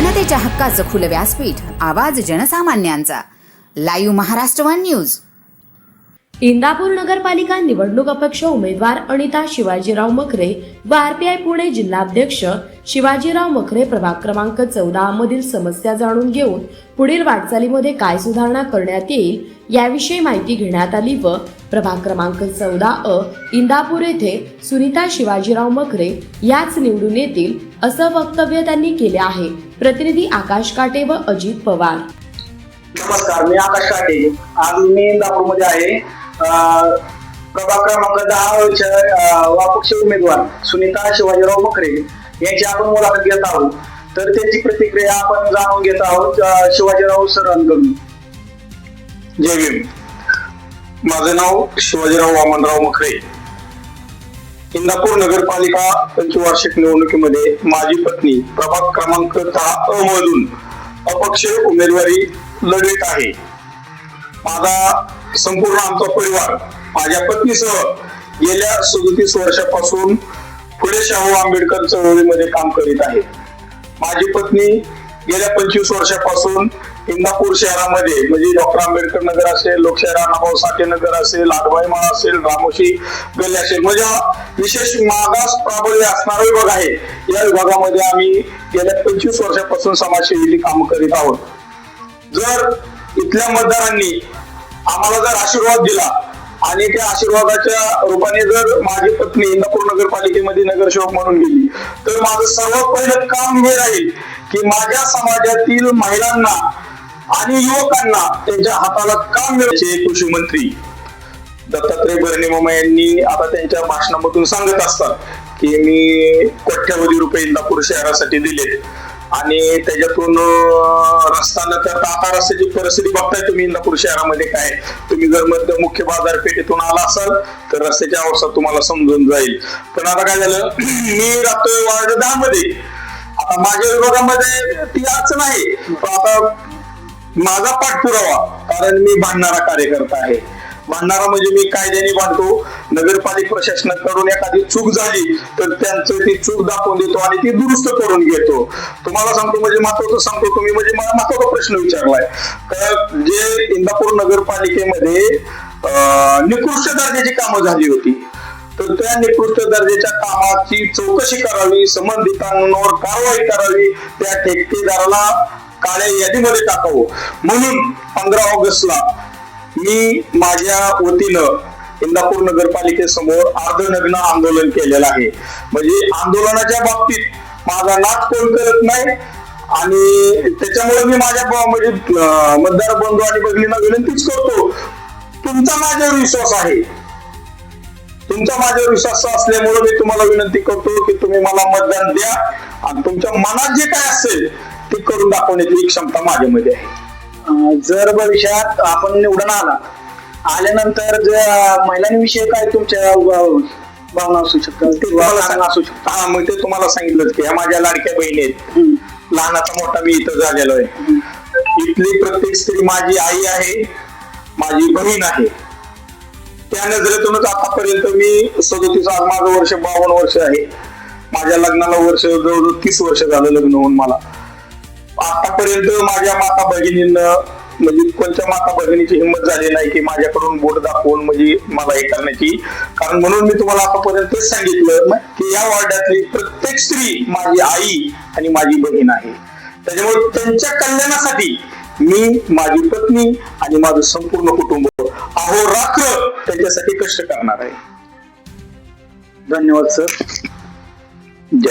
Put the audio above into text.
जनतेच्या हक्काचं खुलं व्यासपीठ आवाज जनसामान्यांचा. Live Maharashtra one news. Indapur नगरपालिका निवडणूक अपक्ष उमेदवार अनिता शिवाजीराव मखरे व आरपीआय पुणे जिल्हाध्यक्ष शिवाजीराव मखरे प्रभाग क्रमांक चौदा मधील समस्या जाणून घेऊन पुढील वाटचालीमध्ये काय सुधारणा करण्यात येईल याविषयी माहिती घेण्यात आली व प्रभाग क्रमांक चौदा अ इंदापूर येथे सुनीता शिवाजीराव मखरे याच निवडून येतील असं वक्तव्य त्यांनी केले आहे. प्रतिनिधी आकाश काटे व अजित पवार. नमस्कार मी आकाश काटे. आज मी इंदापूरमध्ये आहे. अं, प्रभाग क्रमांक दहा वापक्ष उमेदवार सुनीता शिवाजीराव मखरे यांची आपण मुलाखत घेत आहोत. तर त्यांची प्रतिक्रिया आपण जाणून घेत आहोत शिवाजीराव सरांकडून जय भीम. माझं नाव शिवाजीराव वामनराव मखरे इंदापूर नगरपालिका पंचवार्षिक निवडणुकीमध्ये माझी पत्नी प्रभाग क्रमांक दहा अ मधून अपक्ष उमेदवारी लढवित आहे. माझा संपूर्ण आमचा परिवार माझ्या पत्नीसह गेल्या सदतीस वर्षापासून फुले शाहू आंबेडकर चळवळीमध्ये काम करीत आहे. माझी पत्नी गेल्या पंचवीस वर्षापासून इंदापूर शहरामध्ये म्हणजे डॉक्टर आंबेडकर नगर असेल लोकशाही राणाभाऊ साठे नगर असेल आडवाई माळ असेल रामोशी गल्ली असेल म्हणजे विशेष मागास प्राबल्य असणारा विभाग आहे. या विभागामध्ये आम्ही गेल्या पंचवीस वर्षापासून समाजसेवेची कामं करीत आहोत. जर इथल्या मतदारांनी आम्हाला जर आशीर्वाद दिला आणि त्या आशीर्वादाच्या रूपाने जर माझी पत्नी इंदापूर नगरपालिकेमध्ये नगरसेवक म्हणून गेली तर माझं सर्वात पहिलं काम हे राहील की माझ्या समाजातील महिलांना आणि युवकांना त्यांच्या हाताला काम मिळायचे कृषी मंत्री? दत्तात्रय भरणेमामा यांनी आता त्यांच्या भाषणामधून सांगत असतात की मी कोट्यावधी रुपये इंदापूर शहरासाठी दिलेत आणि त्याच्यातून रस्ता न करता आता रस्त्याची परिस्थिती बघताय तुम्ही इंदापूर शहरामध्ये काय तुम्ही जर मध्य मुख्य बाजारपेठेतून आला असाल तर रस्त्याची अवस्था तुम्हाला समजून जाईल. पण आता काय झालं? मी राहतोय वार्ड दहा मध्ये माझ्या विभागामध्ये ती अडचण आहे आता माझा पाठपुरावा कारण मी भांडणारा कार्यकर्ता आहे. भांडणारा म्हणजे मी कायद्याने बांधतो नगरपालिका प्रशासनाकडून एखादी चूक झाली तर त्यांचं ती चूक दाखवून देतो आणि ती दुरुस्त करून घेतो. तुम्हाला सांगतो म्हणजे महत्वाचं सांगतो तुम्ही म्हणजे मला महत्त्वाचा प्रश्न विचारलाय. तर जे इंदापूर नगरपालिकेमध्ये अं, निकृष्ट दर्जाची कामं झाली होती. तर निकृष्ट दर्जाच्या कामाची चौकशी करावी संबंधितांवर कारवाई करावी त्या ठेकेदाराला काळ्या यादीमध्ये टाकावं. म्हणून पंधरा ऑगस्टला मी माझ्या वतीनं इंदापूर नगरपालिकेसमोर अर्धनग्न आंदोलन केलेलं आहे. म्हणजे आंदोलनाच्या बाबतीत माझा नाच कोण करत नाही आणि त्याच्यामुळे मी माझ्या म्हणजे मतदार बंधू आणि भगिनींना विनंतीच करतो तुमचा माझ्यावर विश्वास आहे. तुमचा माझ्यावर विश्वास असल्यामुळे मी तुम्हाला विनंती करतो की तुम्ही मला मतदान द्या. आणि तुमच्या मनात जे काय असेल ते करून दाखवण्याची क्षमता माझ्यामध्ये आहे. जर भविष्यात आपण निवडून आला आल्यानंतर जे महिलांविषयी काय तुमच्या भावना असू शकतात ते भावना असू शकतात? हा मग ते तुम्हाला सांगितलं की ह्या माझ्या लाडक्या बहिणी आहेत. लहानाचा मोठा मी इथं झालेलो आहे. इथली प्रत्येक स्त्री माझी आई आहे माझी बहीण आहे. त्या नजरेतूनच आतापर्यंत मी सदोतीस आज माझं वर्ष बावन्न वर्ष आहे. माझ्या लग्नाला वर्ष जवळजवळ तीस वर्ष झालं लग्न होऊन मला. आतापर्यंत माझ्या माता भगिनीनं म्हणजे कोणत्या माता भगिनीची हिंमत झाली नाही की माझ्याकडून बोट दाखवून म्हणजे मला हे करण्याची. कारण म्हणून मी तुम्हाला आतापर्यंत तेच सांगितलं की या वार्डातली प्रत्येक स्त्री माझी आई आणि माझी बहीण आहे. त्याच्यामुळे त्यांच्या कल्याणासाठी मी माझी पत्नी आणि माझं संपूर्ण कुटुंब अहोरात्र त्यांच्यासाठी कष्ट करणार आहे. धन्यवाद सर. जय